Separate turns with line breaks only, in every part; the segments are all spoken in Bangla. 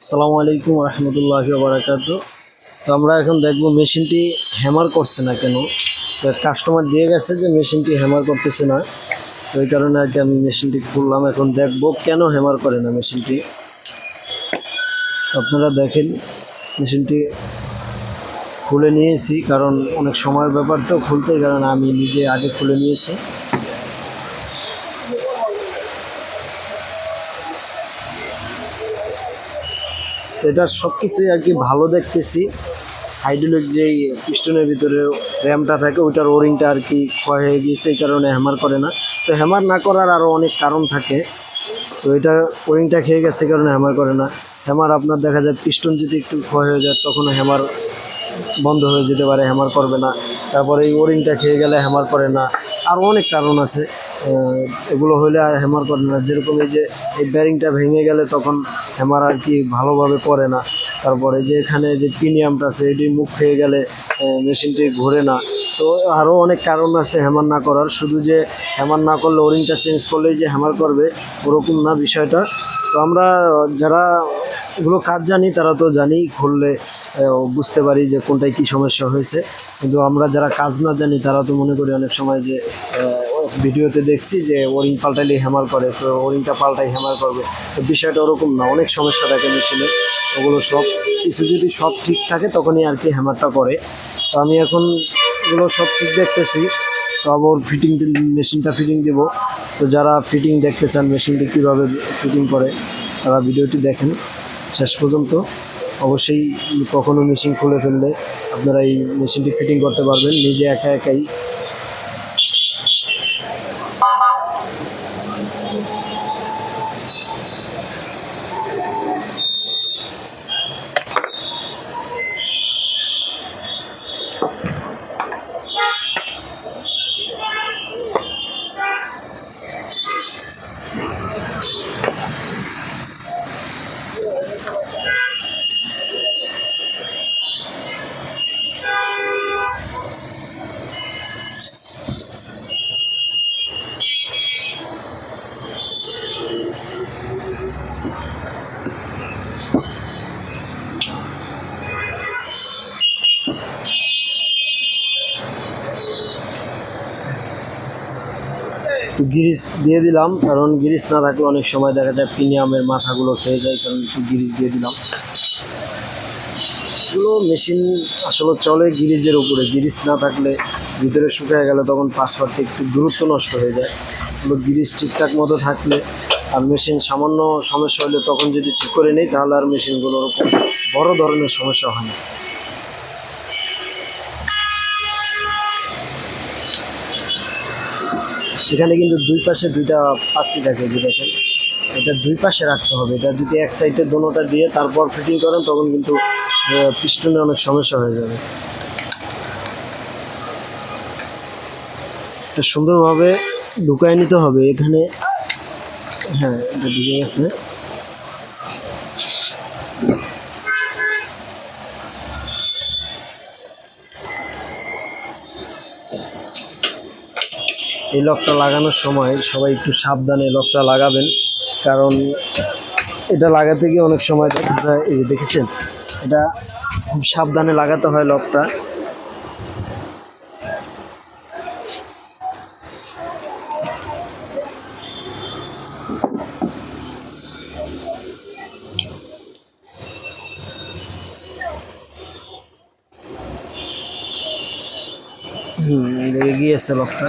আসসালামু আলাইকুম রহমতুল্লাহি বারাকাত তো আমরা এখন দেখব মেশিনটি হ্যামার করছে না কেন? তো কাস্টমার দিয়ে গেছে যে মেশিনটি হ্যামার করতেছে না। তো এই কারণে আর কি আমি মেশিনটি খুললাম, এখন দেখব কেন হ্যামার করে না মেশিনটি। আপনারা দেখেন, মেশিনটি খুলে নিয়েছি, কারণ অনেক সময়ের ব্যাপার তো খুলতে কারণ আমি নিজে আগে খুলে নিয়েছি। এটা সব কিছুই আর কি ভালো দেখতেছি। হাইড্রোলিক যেই পিস্টনের ভিতরে র্যামটা থাকে, ওইটার ওরিংটা আর কি ক্ষয় হয়ে গিয়েছে, এই কারণে হ্যামার করে না। তো হ্যামার না করার আরও অনেক কারণ থাকে। তো এটা ওরিংটা খেয়ে গেছে কারণে হ্যামার করে না। হ্যামার আপনার দেখা যায় পিস্টন যদি একটু ক্ষয় হয়ে যায়, তখন হ্যামার বন্ধ হয়ে যেতে পারে, হ্যামার করবে না। তারপরে এই ওরিংটা খেয়ে গেলে হ্যামার করে না। আরও অনেক কারণ আছে। এগুলো হলে আর হ্যামার করে না। যেরকম এই যে এই ব্যারিংটা ভেঙে গেলে তখন হ্যামার আর কি ভালোভাবে করে না। তারপরে যে এখানে যে প্রিমিয়ামটা আছে, এটি মুখ খেয়ে গেলে মেশিনটি ঘোরে না। তো আরও অনেক কারণ আছে হ্যামার না করার। শুধু যে হ্যামার না করলে ওরিংটা চেঞ্জ করলেই যে হ্যামার করবে, ওরকম না বিষয়টা। তো আমরা যারা এগুলো কাজ জানি, তারা তো জানি, খুললে বুঝতে পারি যে কোনটায় কী সমস্যা হয়েছে। কিন্তু আমরা যারা কাজ না জানি, তারা তো মনে করি অনেক সময় যে ভিডিওতে দেখছি যে, ওরিং পাল্টাইলে হ্যামার করে, তো ওরিংটা পাল্টাই হ্যামার করবে। তো বিষয়টা ওরকম না, অনেক সমস্যা থাকে মেশিনে। ওগুলো সব, কিছু যদি সব ঠিক থাকে, তখনই আর কি হ্যামারটা করে। তো আমি এখন এগুলো সব ঠিক দেখতেছি, তো আবার ফিটিং মেশিনটা ফিটিং দেব। তো যারা ফিটিং দেখতে চান, মেশিনটি কীভাবে ফিটিং করে, তারা ভিডিওটি দেখেন। শেষ পর্যন্ত অবশ্যই কখনো মেশিন খুলে ফেললে আপনারা এই মেশিনটি ফিটিং করতে পারবেন। নিজে একা একাই গিরিস দিয়ে দিলাম, কারণ গিরিস না থাকলে অনেক সময় দেখা যায় প্রিমিয়ামের মাথাগুলো খেয়ে যায়, কারণ একটু গিরিস দিয়ে দিলাম। এগুলো মেশিন আসলে চলে গিরিজের উপরে, গিরিস না থাকলে ভিতরে শুকিয়ে গেলে তখন পাসওয়ার্ডটা একটু দূরত্ব নষ্ট হয়ে যায়। গিরিস ঠিকঠাক মতো থাকলে আর মেশিন সামান্য সমস্যা হলে তখন যদি ঠিক করে নেই, তাহলে আর মেশিনগুলোর ওরকম বড় ধরনের সমস্যা হয় না। এখানে কিন্তু দুই পাশে দুইটা পাখি থাকে যে দেখেন। এটা দুই পাশে রাখতে হবে। এটা যদি এক সাইডে দোনোটা দিয়ে তারপর ফিটিং করেন, তখন কিন্তু পিস্টনে অনেক সমস্যা হয়ে যাবে। এটা সুন্দরভাবে ঢুকায় নিতে হবে। এখানে হ্যাঁ এটা ঢুকে গেছে। এই লকটা লাগানোর সময় সবাই একটু সাবধানে লকটা লাগাবেন, কারণ এটা লাগাতে গিয়ে অনেক সময় দেখা যায়, এই দেখেছেন, এটা খুব সাবধানে লাগাতে হয় লকটা। হুম গিয়েছে লকটা।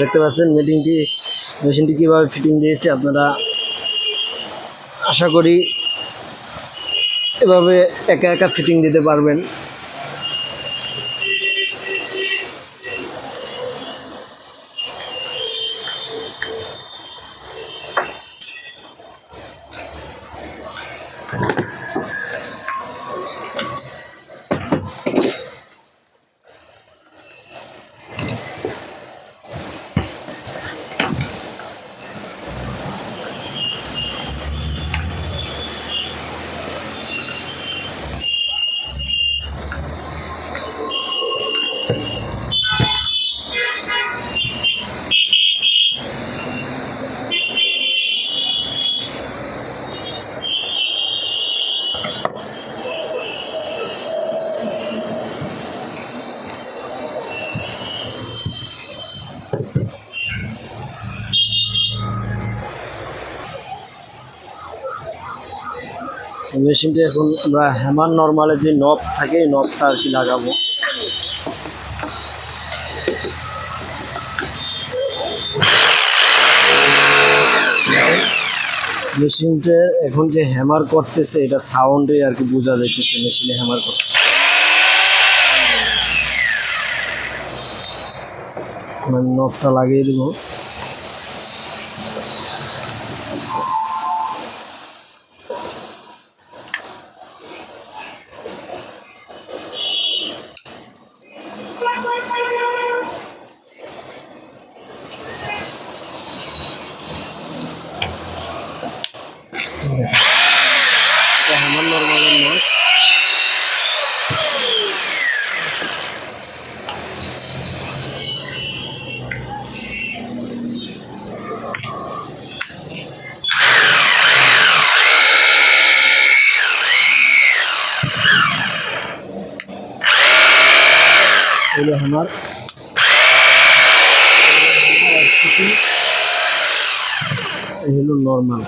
দেখতে পাচ্ছেন মেটিংটি মেশিনটি কীভাবে ফিটিং দিয়েছে আপনারা আশা করি এভাবে একা একা ফিটিং দিতে পারবেন। মেশিনটা এখন আমরা হ্যামার নর্মালে যে নব থাকে, এই নবটা আর কি লাগাবো। মেশিনটা এখন যে হ্যামার করতেছে, এটা সাউন্ডে আর কি বোঝা যাইতেছে, মেশিনে হ্যামার করতেছে। নবটা লাগিয়ে দিব। হলো আমার হলো নর্মাল